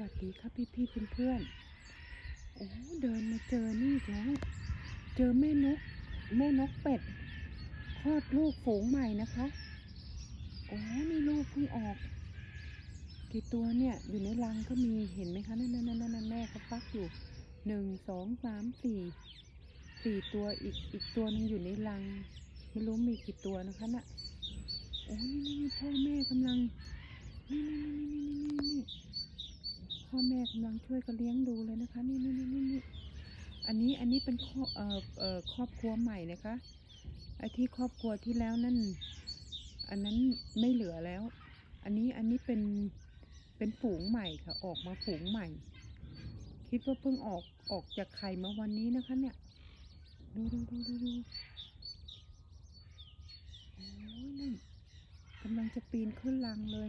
วัสดีครับพี่พี่ๆเพื่อนๆโอ้เดินมาเจอนี่แล้วเจอแม่นก แม่นกเป็ดคลอดลูกฝูงใหม่นะคะโอ้นี่ลูกเพิ่งออก กี่ตัวเนี่ยอยู่ในรังก็มีเห็นไหมคะนั่นนั่นนั่นนั่นแม่เขาฟักอยู่หนึ่งสองสามสี่สี่ตัวอีกอีกตัวหนึงอยู่ในรัง ไม่รู้มีกี่ตัวนะคะน่ะโอ้นี่นี่พ่อแม่กำลังนี่นี่นี่นี่นี่นี่ พ่อแม่กำลังช่วยกันเลี้ยงดูเลยนะคะนี่นี่นี่นี่นี่อันนี้อันนี้เป็นครอบเอ่อเอ่อครอบครัวใหม่นะคะไอ้ที่ครอบครัวที่แล้วนั่น อันนั้นไม่เหลือแล้ว อันนี้อันนี้เป็นเป็นฝูงใหม่ค่ะ ออกมาฝูงใหม่ คิดว่าเพิ่งออกออกจากไข่มาวันนี้นะคะ เนี่ย ดูดูดูดูดูโอ้ยนั่น กำลังจะปีนขึ้นรังเลย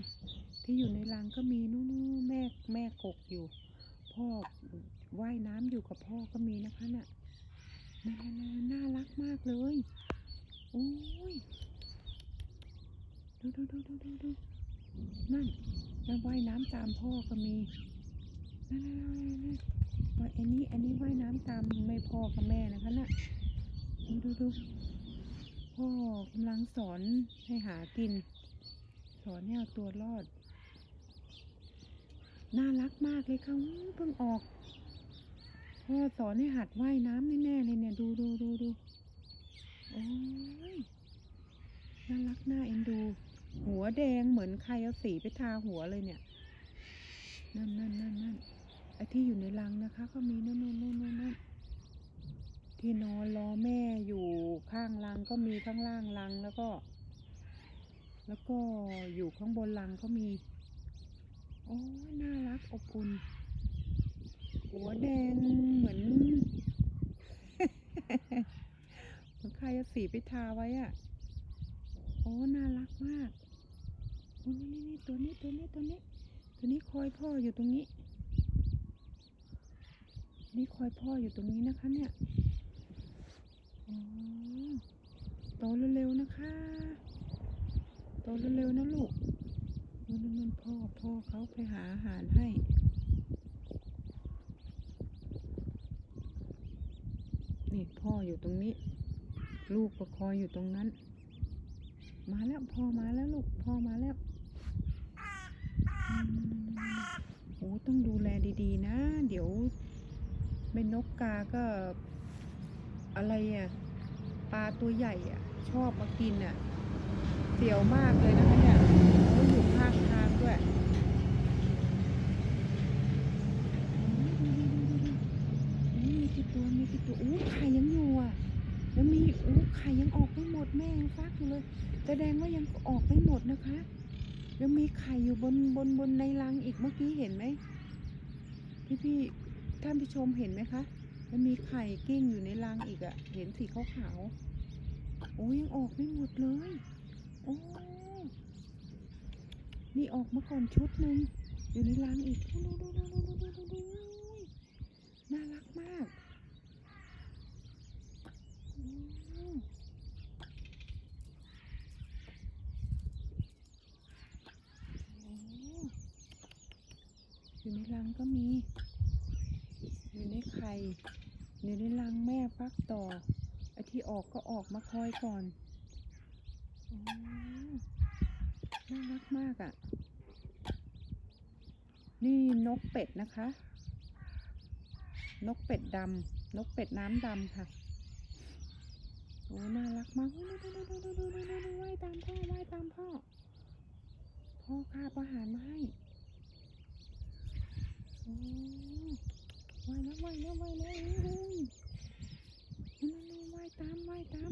ที่อยู่ในรังก็มีนู่นแม่แม่กกอยู่ พ่อว่ายน้ำอยู่กับพ่อก็มีนะคะน่ะน่าน่าน่ารักมากเลยโอ้ยดูดูดูดูดูดูนั่นนั่นว่ายน้ำตามพ่อก็มีนั่นนั่นนั่นว่าอันนี้อันนี้ว่ายน้ำตามไม่พ่อกับแม่นะคะน่ะดูดูดูพ่อกำลังสอนให้หากิน สอนให้เอาตัวรอด น่ารักมากเลยค่ะเพิ่งออกพ่อสอนให้หัดว่ายน้ำแน่ๆเลยเนี่ย ดูดูดูดูโอ้ยน่ารักน่าเอ็นดู หัวแดงเหมือนใครเอาสีไปทาหัวเลยเนี่ย นั่นนั่นนั่นนั่นไอ้ที่อยู่ในรังนะคะ ก็มีนั่นนั่นนั่นนั่นที่นอนรอแม่อยู่ข้างรังก็มีข้างล่างรังแล้วก็ แล้วก็อยู่ข้างบนรังก็มี โอ้น่ารักอบอุ่น หัวแดงเหมือนเหมือนใครสีไปทาไว้อะโอ้น่ารักมากโอ้นี่นี่นี่ตัวนี้ตัวนี้ตัวนี้ ตัวนี้คอยพ่ออยู่ตรงนี้ นี่คอยพ่ออยู่ตรงนี้นะคะ เนี่ยโอ้โตเร็วๆนะคะ โตเร็วๆนะลูกนู่นนนพ่อพ่อเขาไปหาอาหารให้นี่พ่ออยู่ตรงนี้ ลูกก็คอยอยู่ตรงนั้น มาแล้วพ่อมาแล้วลูกพ่อมาแล้วโอ้ต้องดูแลดีๆ นะ เดี๋ยวเป็นนกกาก็อะไรอะปลาตัวใหญ่อะ ชอบมากินอะ เสียวมากเลยนะคะเนี่ยโอ้อยู่ข้างทางด้วยนี่มีกี่ตัว มีกี่ตัว อู้ไข่ยังอยู่อะ แล้วมีอู้ไข่ยังออกไม่หมดแม่ยังฟักอยู่เลย แสดงว่ายังออกไม่หมดนะคะ แล้วมีไข่อยู่บนบนบนในรังอีกเมื่อกี้เห็นไหมพี่พี่ๆท่านผู้ชมเห็นไหมคะแล้วมีไข่กิ้งอยู่ในรังอีกอะ่ะ เห็นสีขาวๆ โอ้ยังออกไม่หมดเลย นี่ออกมาก่อนชุดหนึ่งอยู่ในรังอีกดูดูดูดูดูดูดูน่ารักมากอยู่ในรังก็มี อยู่ในไข่อยู่ในรังแม่ฟักต่อไอที่ออกก็ออกมาคอยก่อน น่ารักมากอะ่ะ นี่นกเป็ดนะคะ นกเป็ดดำนกเป็ดน้ำดำค่ะโอ้น่ารักมากดูดูดูดูดูดูดูดูว่ายตามพ่อว่ายตามพ่อ พ่อคาบอาหารมาให้โอ้ว่ายแล้วว่ายแล้วว่ายแล้วโอ้ยนั่นนั่นว่ายตามว่ายตาม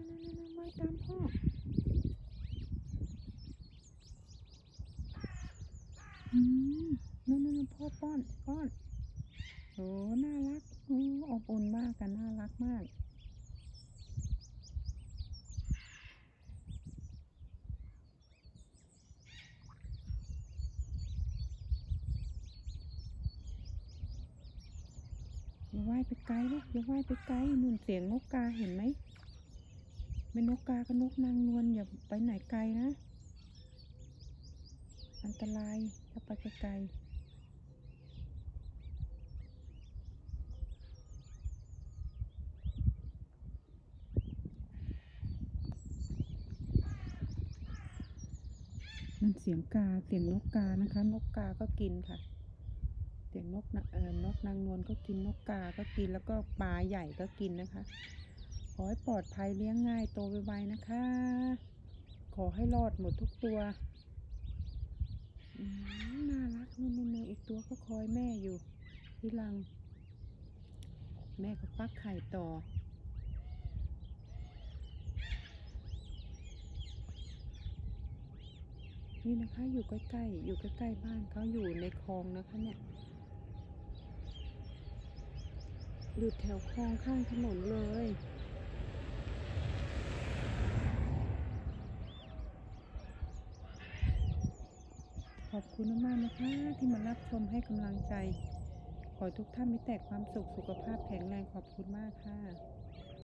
อย่าว่ายไปไกลลูกอย่าว่ายไปไกลนู่นเสียงนกกาเห็นไหมเป็นนกกากับนกนางนวลอย่าไปไหนไกลนะ อันตรายถ้าไปไกลๆนั่นเสียงกาเสียงนกกานะคะ นกกาก็กินค่ะ เสียงนกนะเออนกนางนวลก็กินนกกา ก็กินแล้วก็ปลาใหญ่ก็กินนะคะ ขอให้ปลอดภัยเลี้ยงง่ายโตไวๆนะคะ ขอให้รอดหมดทุกตัวน่ารักนู่นๆๆอีกตัวก็คอยแม่อยู่ที่รัง แม่ก็ฟักไข่ต่อนี่นะคะอยู่ใกล้ๆ อยู่ใกล้ๆบ้านเขาอยู่ในคลองนะคะเนี่ย อยู่แถวคลองข้างถนนเลย ขอบคุณมากนะคะ ที่มารับชมให้กำลังใจ ขอให้ทุกท่านมีแต่ความสุขสุขภาพแข็งแรงขอบคุณมากค่ะ